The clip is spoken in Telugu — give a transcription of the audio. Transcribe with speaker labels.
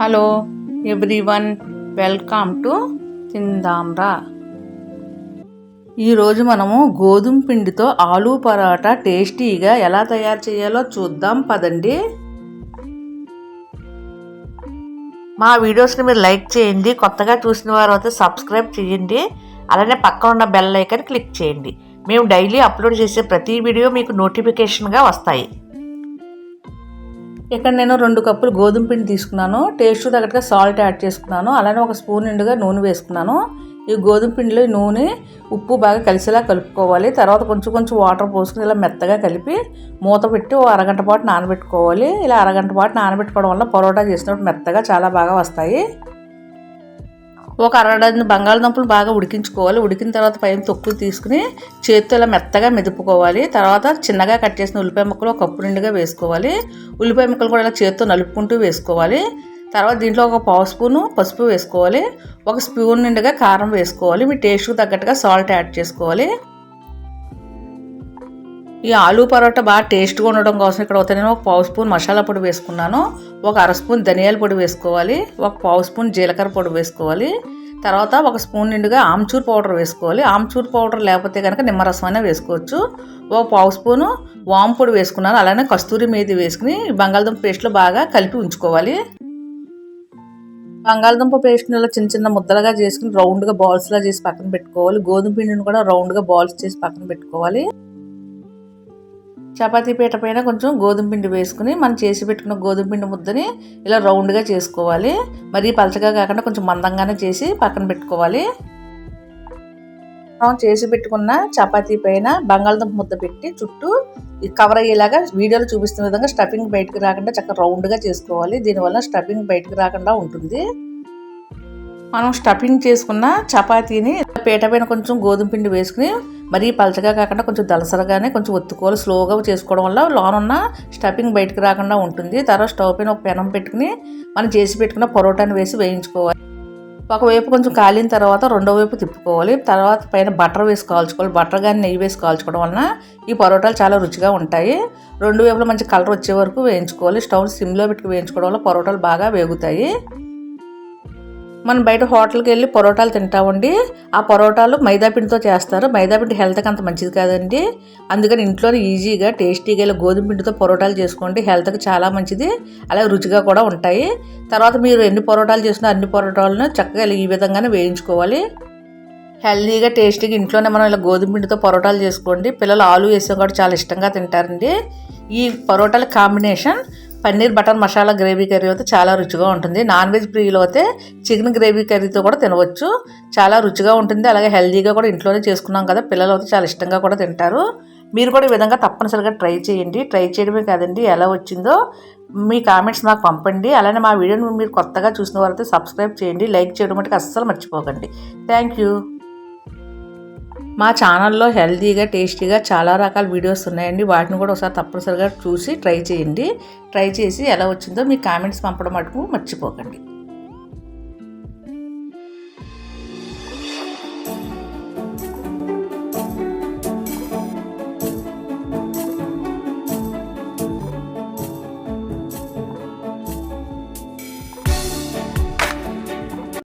Speaker 1: Hello everyone welcome to Thindamra ఈరోజు మనము గోధుమ పిండితో ఆలూ పరాటా టేస్టీగా ఎలా తయారు చేయాలో చూద్దాం. పదండి. మా వీడియోస్ని మీరు లైక్ చేయండి. కొత్తగా చూసిన వారు అయితే సబ్స్క్రైబ్ చేయండి. అలానే పక్కన ఉన్న బెల్ ఐకన్ క్లిక్ చేయండి. మేము డైలీ అప్లోడ్ చేసే ప్రతి వీడియో మీకు నోటిఫికేషన్గా వస్తాయి. ఇక్కడ నేను రెండు కప్పులు గోధుమ పిండి తీసుకున్నాను. టేస్ట్ తగ్గట్టుగా సాల్ట్ యాడ్ చేసుకున్నాను. అలానే ఒక స్పూన్ నిండుగా నూనె వేసుకున్నాను. ఈ గోధుమ పిండిలో నూనె ఉప్పు బాగా కలిసేలా కలుపుకోవాలి. తర్వాత కొంచెం కొంచెం వాటర్ పోసుకుని ఇలా మెత్తగా కలిపి మూత పెట్టి ఓ అరగంట పాటు నానబెట్టుకోవాలి. ఇలా అరగంట పాటు నానబెట్టుకోవడం వల్ల పరోటా చేసినప్పుడు మెత్తగా చాలా బాగా వస్తాయి. ఒక అరడని బంగాళదుంపలు బాగా ఉడికించుకోవాలి. ఉడికిన తర్వాత పైన తొక్కులు తీసుకుని చేతితో ఇలా మెత్తగా మెదుపుకోవాలి. తర్వాత చిన్నగా కట్ చేసిన ఉల్లిపాయ ముక్కలు ఒక కప్పు నిండుగా వేసుకోవాలి. ఉల్లిపాయ ముక్కలు కూడా ఇలా చేతితో నలుపుకుంటూ వేసుకోవాలి. తర్వాత దీంట్లో ఒక పావు స్పూను పసుపు వేసుకోవాలి. ఒక స్పూన్ నిండుగా కారం వేసుకోవాలి. మీ టేస్ట్కి తగ్గట్టుగా సాల్ట్ యాడ్ చేసుకోవాలి. ఈ ఆలూ పరోటా బాగా టేస్ట్గా ఉండడం కోసం ఇక్కడ ఒక నేను ఒక పావు స్పూన్ మసాలా పొడి వేసుకున్నాను. ఒక అర స్పూన్ ధనియాల పొడి వేసుకోవాలి. ఒక పావు స్పూన్ జీలకర్ర పొడి వేసుకోవాలి. తర్వాత ఒక స్పూన్ నిండుగా ఆమ్చూర్ పౌడర్ వేసుకోవాలి. ఆమ్చూర్ పౌడర్ లేకపోతే కనుక నిమ్మరసం అయినా వేసుకోవచ్చు. ఒక పావు స్పూను వామ్ పొడి వేసుకున్నాను. అలానే కస్తూరి మేది వేసుకుని బంగాళదుంప పేస్ట్లో బాగా కలిపి ఉంచుకోవాలి. బంగాళదుంప పేస్ట్ని ఇలా చిన్న చిన్న ముద్దలుగా చేసుకుని రౌండ్గా బాల్స్లా చేసి పక్కన పెట్టుకోవాలి. గోధుమ పిండిని కూడా రౌండ్గా బాల్స్ చేసి పక్కన పెట్టుకోవాలి. చపాతీ పీట పైన కొంచెం గోధుమ పిండి వేసుకుని మనం చేసి పెట్టుకున్న గోధుమ పిండి ముద్దని ఇలా రౌండ్గా చేసుకోవాలి. మరీ పలచగా కాకుండా కొంచెం మందంగానే చేసి పక్కన పెట్టుకోవాలి. మనం చేసి పెట్టుకున్న చపాతీ పైన బంగాళదుంప ముద్ద పెట్టి చుట్టూ కవర్ అయ్యేలాగా వీడియోలో చూపిస్తున్న విధంగా స్టఫింగ్ బయటకు రాకుండా చక్కగా రౌండ్గా చేసుకోవాలి. దీనివల్ల స్టఫింగ్ బయటకు రాకుండా ఉంటుంది. మనం స్టఫింగ్ చేసుకున్న చపాతీని పీట పైన కొంచెం గోధుమ పిండి వేసుకుని మరీ పలచగా కాకుండా కొంచెం దలసరగానే కొంచెం ఒత్తుకోవాలి స్లోగా చేసుకోవడం వల్ల లోనున్న స్టఫింగ్ బయటకు రాకుండా ఉంటుంది. తర్వాత స్టవ్ పైన ఒక పెనం పెట్టుకుని మనం చేసి పెట్టుకున్న పొరోటాని వేసి వేయించుకోవాలి. ఒకవైపు కొంచెం కాలిన తర్వాత రెండో వైపు తిప్పుకోవాలి. తర్వాత పైన బటర్ వేసి కాల్చుకోవాలి. బటర్ కానీ నెయ్యి వేసి కాల్చుకోవడం వలన ఈ పరోటాలు చాలా రుచిగా ఉంటాయి. రెండు వైపులో మంచి కలర్ వచ్చే వరకు వేయించుకోవాలి. స్టవ్ సిమ్లో పెట్టుకు వేయించుకోవడం వల్ల పరోటాలు బాగా వేగుతాయి. మనం బయట హోటల్కి వెళ్ళి పరోటాలు తింటామండి. ఆ పరోటాలు మైదా పిండితో చేస్తారు. మైదా పిండి హెల్త్కి అంత మంచిది కాదండి. అందుకని ఇంట్లోనే ఈజీగా టేస్టీగా ఇలా గోధుమ పిండితో చేసుకోండి. హెల్త్కి చాలా మంచిది. అలాగే రుచిగా కూడా ఉంటాయి. తర్వాత మీరు ఎన్ని పరోటాలు చేసినా అన్ని పరోటాలను చక్కగా ఈ విధంగానే వేయించుకోవాలి. హెల్తీగా టేస్టీగా ఇంట్లోనే మనం ఇలా గోధుమ పిండితో చేసుకోండి. పిల్లలు ఆలు వేసాం కూడా చాలా ఇష్టంగా తింటారండి. ఈ పరోటాల combination paneer butter masala gravy curry అయితే చాలా రుచిగా ఉంటుంది. నాన్ వెజ్ ప్రియులు అయితే చికెన్ గ్రేవీ కర్రీతో కూడా తినవచ్చు. చాలా రుచిగా ఉంటుంది. అలాగే హెల్దీగా కూడా ఇంట్లోనే చేసుకున్నాం కదా పిల్లలు అయితే చాలా ఇష్టంగా కూడా తింటారు. మీరు కూడా ఈ విధంగా తప్పనిసరిగా ట్రై చేయండి. ట్రై చేయడమే కాదండి ఎలా వచ్చిందో మీ కామెంట్స్ మాకు పంపండి. అలానే మా వీడియోని మీరు కొత్తగా చూసిన వారైతే సబ్స్క్రైబ్ చేయండి. లైక్ చేయడం మటుకు అస్సలు మర్చిపోకండి. Thank you. మా ఛానల్లో హెల్తీగా టేస్టీగా చాలా రకాల వీడియోస్ ఉన్నాయండి. వాటిని కూడా ఒకసారి తప్పనిసరిగా చూసి ట్రై చేయండి. ట్రై చేసి ఎలా వచ్చిందో మీ కామెంట్స్ పంపడం మటుకు మర్చిపోకండి.